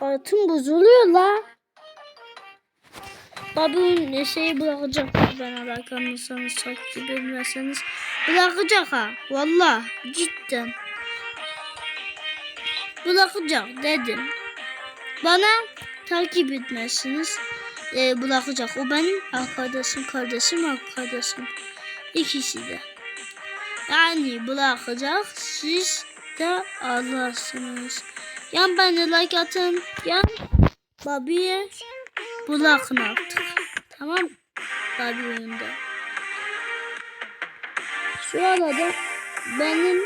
Hayatım bozuluyor la. Abi şeyi bırakacak ben alakamlıysanız takip etmezseniz bırakacak ha valla cidden. Bırakacak dedim. Bana takip etmezsiniz. E, bırakacak. O benim arkadaşım kardeşim arkadaşım. İkisi de. Yani bırakacak siz de alırsınız yan bana like atın yan Babiye bırakın artık. Tamam. Babi oyunda. Şu arada benim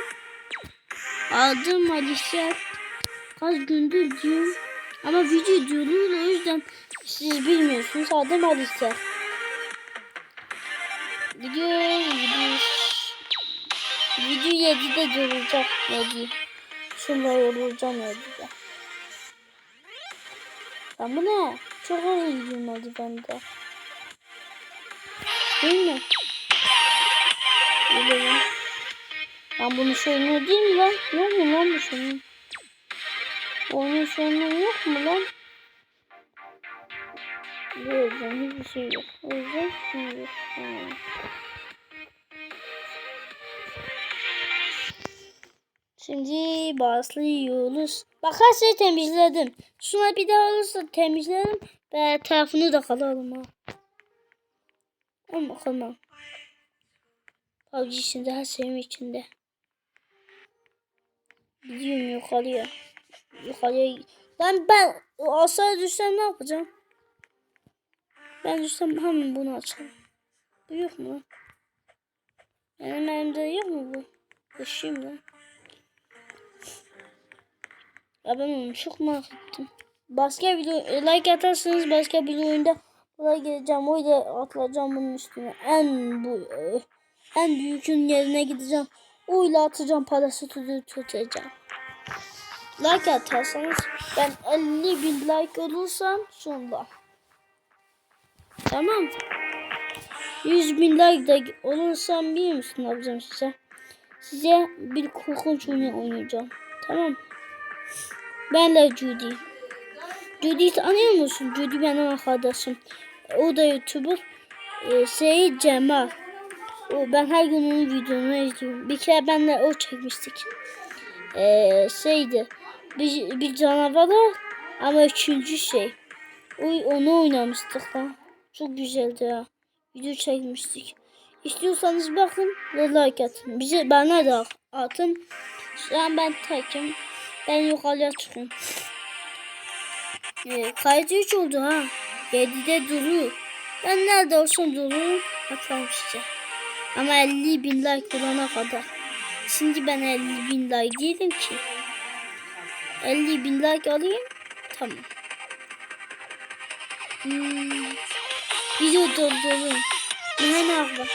adım Alişer kaç gündür diyorum. Ama video diyorum o yüzden siz bilmiyorsunuz. Adım Alişer. Video video video 7'de duracak 7. Şunları olacağım 7'de. Lan bu ne? Çok hızlı gidiyorum hadi bende. Değil mi? Gidelim. Lan bunun sorunu değil mi lan? Yok mu lan bu sorun? Onun sorunu yok mu lan? Bu yüzden hiçbir şey yok. O yüzden şimdi tamam. Şimdi başlıyoruz. Bak her şeyi temizledim. Şuna bir daha olursa temizlerim. Ve tarafını da kalalım ha. Ama bakalım. Avcı içinde her şeyim içinde. Gidiyorum yukarıya. Yukarıya. Ben ben aşağıya düşsem ne yapacağım? Ben düşsem hemen bunu açalım. Bu yok mu lan? Benim elimde yok mu bu? Koşayım lan. Ben onu çok merak ettim. Başka bir like atarsanız başka bir oyunda buraya geleceğim. Orada atlayacağım bunun üstüne. En bu e, en büyükün yerine gideceğim. Oyla atacağım parası tutu tutacağım. Like atarsanız ben 50 bin like olursam sonunda. Tamam. 100 bin like da olursam biliyor musun ne size? Size bir korkunç oyun oynayacağım. Tamam ben de Judy. Judy'yi tanıyor musun? Judy benim arkadaşım. O da YouTuber. Ee, şey Cemal. O, ben her gün onun videonu izliyorum. Bir kere benle o çekmiştik. Ee, şeydi. Bir, bir canavar var ama üçüncü şey. O, onu oynamıştık lan. Çok güzeldi ya. Video çekmiştik. İstiyorsanız bakın ve like atın. Bize bana da atın. Şu an ben tekim. Ben yukarıya çıkıyorum. Ee, kayıt 3 oldu ha. 7'de duruyor. Ben nerede olsam dururum. Atarım size. Ama 50 bin like olana kadar. Şimdi ben 50 bin like değilim ki. 50 bin like alayım. Tamam. Hmm. Video durdurun. Ne yapalım?